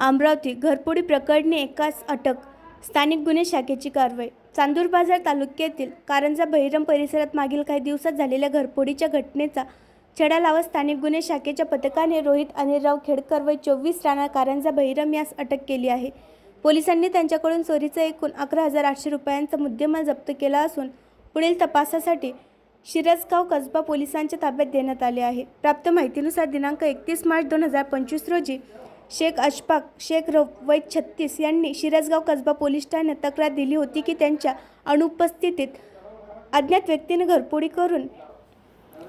अमरावती घरपोडी प्रकरणी एकास अटक. स्थानिक गुन्हे शाखेची कारवाई. चांदूर बाजार तालुक्यातील कारंजा बहिरम परिसरात मागील काही दिवसात झालेल्या घरपोडीच्या घटनेचा छडा लावत स्थानिक गुन्हे शाखेच्या पथकाने रोहित अनिलराव खेडकर व चोवीस राणा कारंजा बहिरम यास अटक केली आहे. पोलिसांनी त्यांच्याकडून चोरीचा एकूण अकरा हजार आठशे रुपयांचा मुद्देमाल जप्त केला असून पुढील तपासासाठी शिरसगाव कसबा पोलिसांच्या ताब्यात देण्यात आले आहे. प्राप्त माहितीनुसार दिनांक एकतीस मार्च दोन हजार पंचवीस रोजी शेख अशफाक शेख रव वैद छत्तीस यांनी शिरसगाव कसबा पोलीस ठाण्यात तक्रार दिली होती की त्यांच्या अनुपस्थितीत अज्ञात व्यक्तीने घरपोडी करून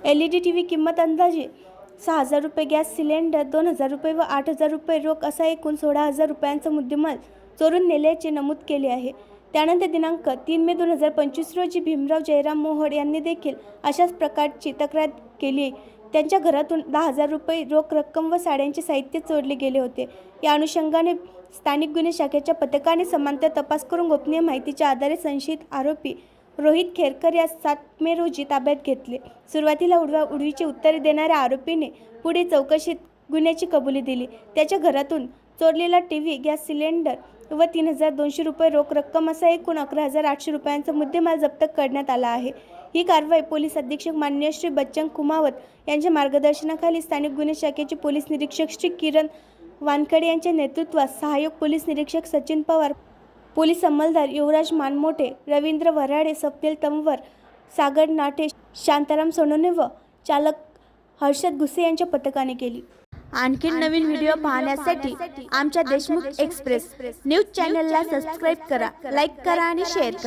L E D T V किंमत अंदाजे सहा हजार रुपये गॅस सिलेंडर दोन हजार रुपये व आठ हजार रुपये रोख असा एकूण सोळा हजार रुपयांचा मुद्देमाल चोरून नेल्याचे नमूद केले आहे. त्यानंतर दिनांक तीन मे दोन हजार पंचवीस रोजी भीमराव जयराम मोहोड यांनी देखील अशाच प्रकारची तक्रार केली. त्यांच्या घरातून दहा हजार रुपये रोख रक्कम व साड्यांचे साहित्य चोरले गेले होते. या अनुषंगाने स्थानिक गुन्हे शाखेच्या पथकाने समांतर तपास करून गोपनीय माहितीच्या आधारे संशयित आरोपी रोहित खेरकर या सात मे रोजी ताब्यात घेतले. सुरुवातीला उडवा उडवीची उत्तरे देणाऱ्या आरोपीने पुढे चौकशीत गुन्ह्याची कबुली दिली. त्याच्या घरातून चोरलेला टी व्ही गॅस सिलेंडर व तीन हजार दोनशे रुपये रोख रक्कम असा एकूण अकरा हजार आठशे रुपयांचा मुद्देमाल जप्त करण्यात आला आहे. ही कारवाई पोलीस अधीक्षक मान्य श्री बच्चन कुमावत यांच्या मार्गदर्शनाखाली स्थानिक गुन्हे शाखेचे पोलीस निरीक्षक श्री किरण वानखडे यांच्या नेतृत्वात सहाय्यक पोलीस निरीक्षक सचिन पवार पोलीस अंमलदार युवराज मानमोठे रवींद्र वराडे सप्तेल तंवर सागर नाटे शांताराम सोनोने व चालक हर्षद घुसे यांच्या पथकाने केली. आणखी नवीन व्हिडिओ पाहण्यासाठी आमच्या देशमुख एक्सप्रेस. न्यूज चॅनलला सबस्क्राईब करा लाईक करा आणि शेअर करा.